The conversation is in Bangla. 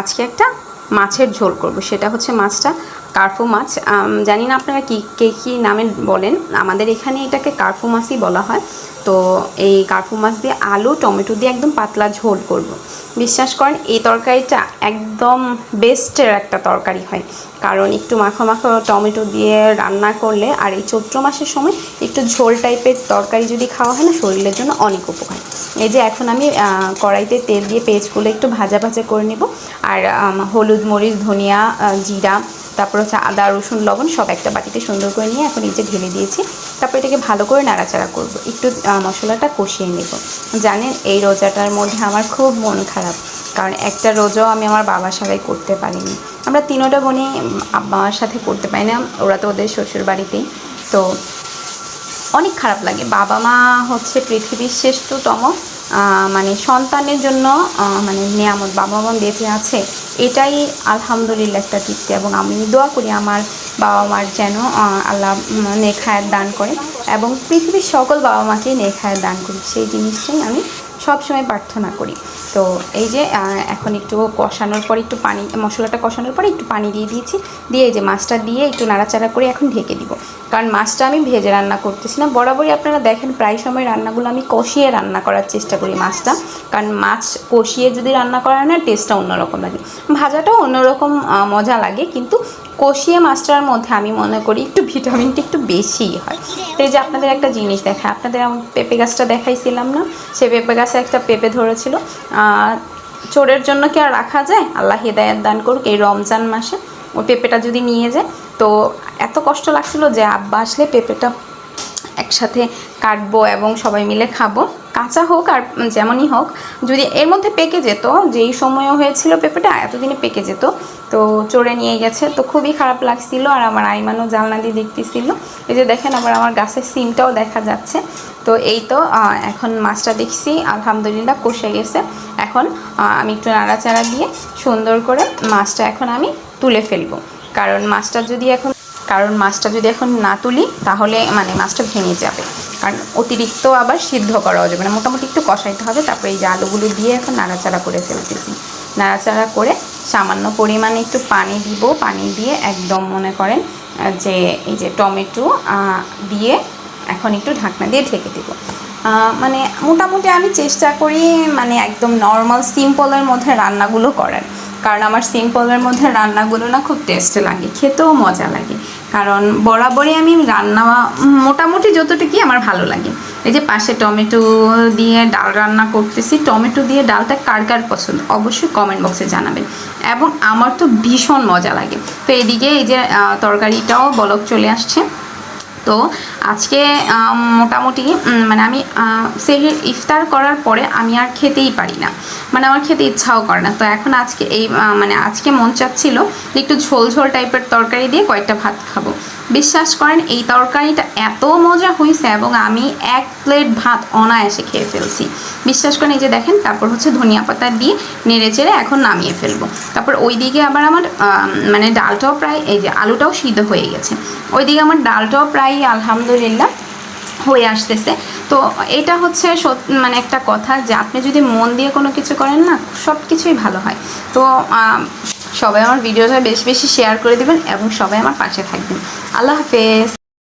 আজকে একটা মাছের ঝোল করব। সেটা হচ্ছে মাছটা কার্ফু মাছ। জানি না আপনারা কী, কে কী নামে বলেন। আমাদের এখানে এটাকে কার্ফু মাছই বলা হয়। তো এই কার্ফু মাছ দিয়ে আলু, টমেটো দিয়ে একদম পাতলা ঝোল করব। বিশ্বাস করেন, এই তরকারিটা একদম বেস্টের একটা তরকারি হয়। কারণ একটু মাখো মাখো টমেটো দিয়ে রান্না করলে আর এই চৈত্র মাসের সময় একটু ঝোল টাইপের তরকারি যদি খাওয়া হয় না, শরীরের জন্য অনেক উপকার। এই যে এখন আমি কড়াইতে তেল দিয়ে পেঁয়াজগুলো একটু ভাজা ভাজা করে নেব। আর হলুদ মরিচ, ধনিয়া জিরা তারপর হচ্ছে আদা, রসুন, লবণ সব একটা বাটিতে সুন্দর করে নিয়ে এখন যে ঢেলে দিয়েছি। তারপর এটাকে ভালো করে নাড়াচাড়া করব। একটু মশলাটা কষিয়ে নেব। জানেন, এই রোজাটার মধ্যে আমার খুব মন খারাপ। কারণ একটা রোজাও আমি আমার বাবার সাথে করতে পারিনি। আমরা তিনোটা বোনই বাবার সাথে করতে পারি না। ওরা তো ওদের শ্বশুর বাড়িতেই। তো অনেক খারাপ লাগে। বাবা মা হচ্ছে পৃথিবীর শ্রেষ্ঠতম মানে সন্তানের জন্য মানে নিয়ামত বাবা মা বেঁচে আছে, এটাই আলহামদুলিল্লাহ একটা তৃপ্তি। এবং আমি দোয়া করি আমার বাবা মার যেন আল্লাহ নেখায়াত দান করে এবং পৃথিবীর সকল বাবা মাকেই নেখায়াত দান করি সেই জিনিসটাই আমি সবসময় প্রার্থনা করি। তো এই যে এখন একটু কষানোর পর একটু পানি, মশলাটা কষানোর পরে একটু পানি দিয়ে দিয়েছি। দিয়ে এই যে মাছটা দিয়ে একটু নাড়াচাড়া করে এখন ঢেকে দিব। কারণ মাছটা আমি ভেজে রান্না করতেছি না। বরাবরই আপনারা দেখেন প্রায় সময় রান্নাগুলো আমি কষিয়ে রান্না করার চেষ্টা করি মাছটা। কারণ মাছ কষিয়ে যদি রান্না করা না টেস্টটা অন্যরকম লাগে। ভাজাটাও অন্যরকম মজা লাগে। কিন্তু কষিয়ে মাছটার মধ্যে আমি মনে করি একটু ভিটামিনটা একটু বেশিই হয়। তো এই যে আপনাদের একটা জিনিস দেখায়, আপনাদের পেঁপে গাছটা দেখাইছিলাম না? সে পেঁপে গাছে একটা পেঁপে ধরেছিল। চোরের জন্য কি আর রাখা যায়? আল্লাহ হেদায়াত দান করুক, এই রমজান মাসে। ওই পেঁপেটা যদি নিয়ে যায়, তো এত কষ্ট লাগছিল যে আব্বা আসলে পেঁপেটা একসাথে কাটবো এবং সবাই মিলে খাব। কাঁচা হোক আর যেমনই হোক, যদি এর মধ্যে পেকে যেত, যেই সময়ও হয়েছিল পেঁপেটা, এতদিনে পেকে যেত। তো চড়ে নিয়ে গেছে। তো খুবই খারাপ লাগছিল আর আমার আইমানও জালনা দিয়ে দেখতেছিল। এই যে দেখেন আবার আমার গাছের সিমটাও দেখা যাচ্ছে। তো এই তো এখন মাছটা দেখছি, আলহামদুলিল্লাহ কষে গেছে। এখন আমি একটু নাড়াচাড়া দিয়ে সুন্দর করে মাছটা এখন আমি তুলে ফেলব। কারণ মাছটা যদি এখন, কারণ মাছটা যদি এখন না তুলি, তাহলে মানে মাছটা ভেঙে যাবে। কারণ অতিরিক্ত আবার সিদ্ধ করাও যাবে না। মোটামুটি একটু কষাইতে হবে। তারপরে এই যে আলুগুলো দিয়ে এখন নাড়াচাড়া করে ফেলতেছি। নাড়াচাড়া করে সামান্য পরিমাণে একটু পানি দিব, পানি দিয়ে একদম মনে করেন যে এই যে টমেটো দিয়ে এখন একটু ঢাকনা দিয়ে ঢেকে দেবো। মানে মোটামুটি আমি চেষ্টা করি মানে একদম নর্মাল সিম্পলের মধ্যে রান্নাগুলো করার। কারণ আমার সিম্পলের মধ্যে রান্নাগুলো না খুব টেস্ট লাগে, খেতেও মজা লাগে। কারণ বরাবরই আমি রান্না মোটামুটি যতটুকুই আমার ভালো লাগে। এই যে পাশে টমেটো দিয়ে ডাল রান্না করতেছি, টমেটো দিয়ে ডালটা কার কার পছন্দ অবশ্যই কমেন্ট বক্সে জানাবেন। এবং আমার তো ভীষণ মজা লাগে। তো এদিকে এই যে তরকারিটাও বলক চলে আসছে। তো আজকে মোটামুটি মানে আমি সেহের ইফতার করার পরে আমি আর খেতেই পারি না। মানে আমার খেতে ইচ্ছাও করে না। তো এখন আজকে এই মানে আজকে মন চাচ্ছিল একটু ঝোল ঝোল টাইপের তরকারি দিয়ে কয়েকটা ভাত খাব। বিশ্বাস করেন, এই তরকারিটা এত মজা হয়েছে এবং আমি এক প্লেট ভাত অনায়াসে খেয়ে ফেলছি। বিশ্বাস করেন, এই যে দেখেন, তারপর হচ্ছে ধনিয়া পাতা দিয়ে নেড়ে চেড়ে এখন নামিয়ে ফেলব। তারপর ওইদিকে আবার আমার মানে ডালটাও প্রায়, এই যে আলুটাও সিদ্ধ হয়ে গেছে। ওইদিকে আমার ডালটাও প্রায় আলহামদুলিল্লাহ হয়ে আসতেছে। তো এটা হচ্ছে মানে একটা কথা যে আপনি যদি মন দিয়ে কোনো কিছু করেন না সব কিছুই ভালো হয়। তো সবাই আমার ভিডিওটা বেশি বেশি শেয়ার করে দেবেন এবং সবাই আমার পাশে থাকবেন। আল্লাহ হাফেজ।